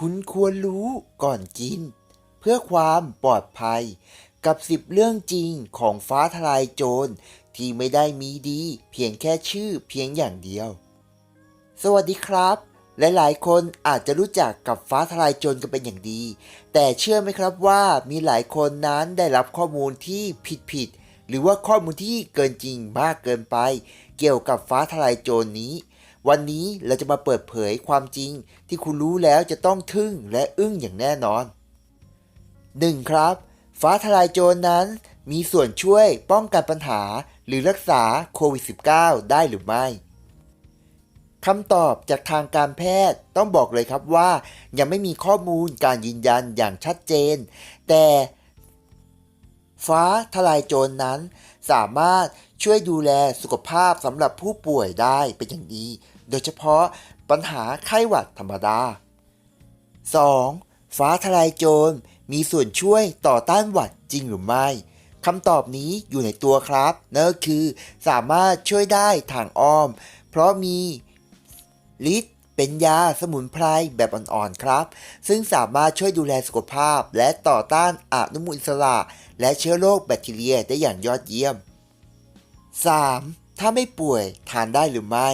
คุณควรรู้ก่อนกิน เพื่อความปลอดภัย กับสิบเรื่องจริงของฟ้าทลายโจรที่ไม่ได้มีดี เพียงแค่ชื่อเพียงอย่างเดียว สวัสดีครับหลายๆ คนอาจจะรู้จักกับฟ้าทลายโจรกันเป็นอย่างดี แต่เชื่อไหมครับว่ามีหลายคนนั้นได้รับข้อมูลที่ผิดๆหรือว่าข้อมูลที่เกินจริงมากเกินไป เกี่ยวกับฟ้าทลายโจรนี้ วันนี้เราจะมาเปิดเผยความจริงที่คุณรู้แล้วจะต้องทึ่งและอึ้งอย่างแน่นอน 1. ครับ ฟ้าทลายโจรนั้นมีส่วนช่วยป้องกันปัญหาหรือรักษาโควิด -19 ได้หรือไม่คำตอบจากทางการแพทย์ต้องบอกเลยครับว่า ยังไม่มีข้อมูลการยืนยันอย่างชัดเจน แต่ฟ้าทลายโจรนั้น สามารถช่วยดูแลสุขภาพสำหรับผู้ป่วยได้เป็นอย่างดี โดยเฉพาะปัญหาไข้หวัดธรรมดา 2. ฟ้าทลายโจรมีส่วนช่วยต่อต้านหวัดจริงหรือไม่คำตอบนี้อยู่ในตัวครับนั่นคือสามารถช่วยได้ทางอ้อม เพราะมีฤทธิ์เป็นยาสมุนไพรแบบอ่อนๆครับ ซึ่งสามารถช่วยดูแลสุขภาพ และต่อต้านอนุมูลอิสระ และเชื้อโรคแบคทีเรียได้อย่างยอดเยี่ยม 3. ถ้าไม่ป่วยทานได้หรือไม่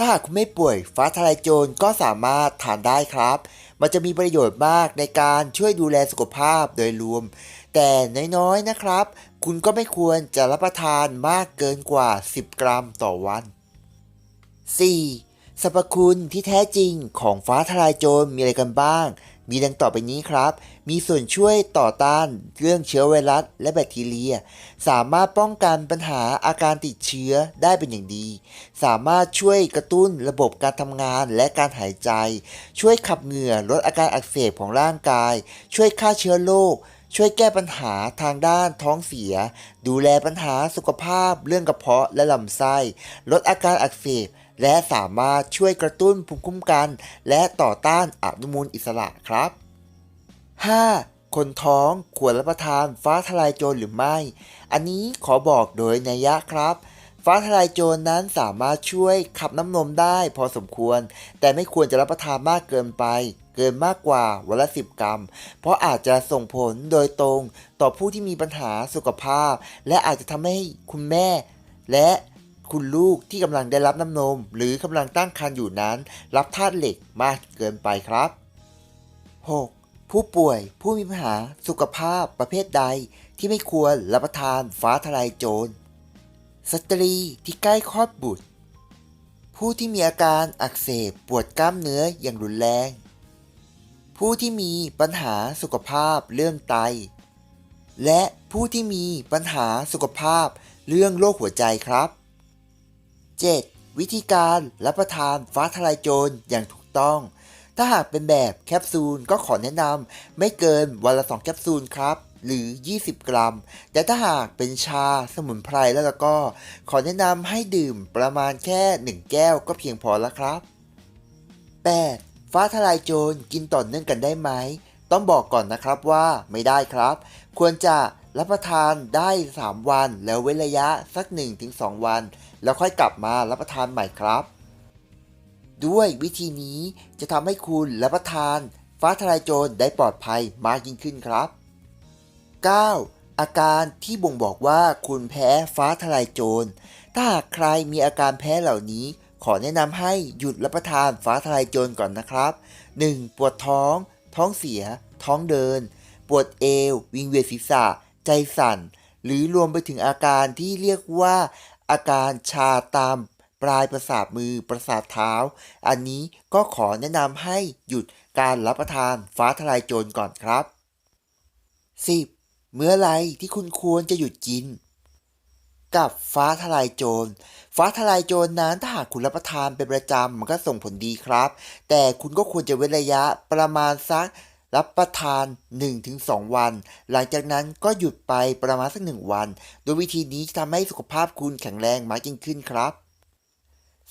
ถ้าหากคุณไม่ป่วยฟ้าทลายโจรก็สามารถทานได้ครับ มันจะมีประโยชน์มากในการช่วยดูแลสุขภาพโดยรวม แต่น้อยๆนะครับ คุณก็ไม่ควรจะรับประทานมากเกินกว่า 10 กรัมต่อวัน 4. สรรพคุณที่แท้จริงของฟ้าทลายโจรมีอะไรกันบ้าง มีดังต่อไปนี้ครับ มีส่วนช่วยต่อต้านเรื่องเชื้อไวรัสและแบคทีเรีย สามารถป้องกันปัญหาอาการติดเชื้อได้เป็นอย่างดี สามารถช่วยกระตุ้นระบบการทำงานและการหายใจ ช่วยขับเหงื่อลดอาการอักเสบของร่างกาย ช่วยฆ่าเชื้อโรคช่วยแก้ปัญหาทางด้านท้องเสีย ดูแลปัญหาสุขภาพเรื่องกระเพาะและลำไส้ ลดอาการอักเสบ และสามารถช่วยกระตุ้นภูมิคุ้มกัน และต่อต้านอนุมูลอิสระครับ 5. คนท้องควรรับประทานฟ้าทลายโจรหรือไม่ อันนี้ขอบอกโดยนัยยะครับฟ้าทลายโจรนั้นสามารถช่วยขับน้ำนมได้พอสมควร แต่ไม่ควรจะรับประทานมากเกินไป เกินมากกว่าวันละ 10 กรัม เพราะอาจจะส่งผลโดยตรงต่อผู้ที่มีปัญหาสุขภาพ และอาจจะทำให้คุณแม่ และ คุณลูกที่กำลังได้รับน้ำนม หรือกำลังตั้งครรภ์อยู่นั้น รับธาตุเหล็กมากเกินไปครับ 6. ผู้ป่วยผู้มีปัญหาสุขภาพประเภทใดที่ไม่ควรรับประทานฟ้าทลายโจร สตรีที่ใกล้คลอดบุตร ผู้ที่มีอาการอักเสบปวดกล้ามเนื้ออย่างรุนแรง ผู้ที่มีปัญหาสุขภาพเรื่องไต และผู้ที่มีปัญหาสุขภาพเรื่องโรคหัวใจครับ 7. วิธีการรับประทานฟ้าทลายโจรอย่างถูกต้อง ถ้าหากเป็นแบบแคปซูลก็ขอแนะนำไม่เกินวันละ 2 แคปซูลครับ หรือ 20 กรัม แต่ถ้าหากเป็นชาสมุนไพรแล้วก็ ขอแนะนำให้ดื่มประมาณแค่ 1 แก้วก็เพียงพอแล้วครับ 8. ฟ้าทลายโจรกินต่อเนื่องกันได้ไหม ต้องบอกก่อนนะครับว่าไม่ได้ครับ ควรจะ รับประทานได้ 3 วัน แล้วเว้นระยะสัก 1-2 วัน แล้วค่อยกลับมารับประทานใหม่ครับ ด้วยวิธีนี้จะทำให้คุณรับประทานฟ้าทลายโจรได้ปลอดภัยมากยิ่งขึ้นครับ 9. อาการที่บ่งบอกว่าคุณแพ้ฟ้าทลายโจร ถ้าหากใครมีอาการแพ้เหล่านี้ ขอแนะนำให้หยุดรับประทานฟ้าทลายโจรก่อนนะครับ 1. ปวดท้อง ท้องเสีย ท้องเดิน ปวดเอว วิงเวียนศีรษะ ใจสั่น หรือรวมไปถึงอาการที่เรียกว่า อาการชาตามปลายประสาทมือประสาทเท้า อันนี้ก็ขอแนะนำให้หยุดการรับประทานฟ้าทลายโจรก่อนครับ 10. เมื่อไรที่คุณควรจะหยุดกิน กับฟ้าทลายโจร ฟ้าทลายโจรนั้นถ้าหากคุณรับประทานเป็นประจำมันก็ส่งผลดีครับ แต่คุณก็ควรจะเว้นระยะประมาณสัก รับประทาน 1-2 วัน หลังจากนั้นก็หยุดไปประมาณสักหนึ่งวัน โดยวิธีนี้จะทำให้สุขภาพคุณแข็งแรงมากยิ่งขึ้นครับ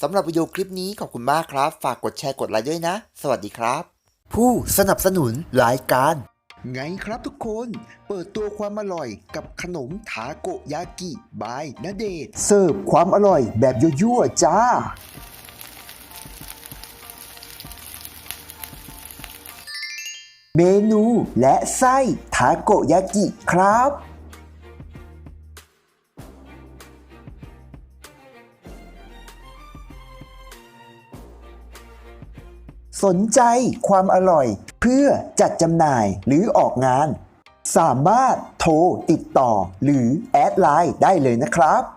สำหรับวิดีโอคลิปนี้ขอบคุณมากครับ ฝากกดแชร์กดไลค์ด้วยนะ สวัสดีครับ ผู้สนับสนุนรายการ ไงครับทุกคน เปิดตัวความอร่อยกับขนมทาโกยากิบายนาเดชน์เสิร์ฟความอร่อยแบบยั่วๆจ้า เมนูและไส้ทาโกยากิครับสนใจความอร่อยเพื่อจัดจำหน่ายหรือออกงาน สามารถโทรติดต่อหรือแอดไลน์ได้เลยนะครับ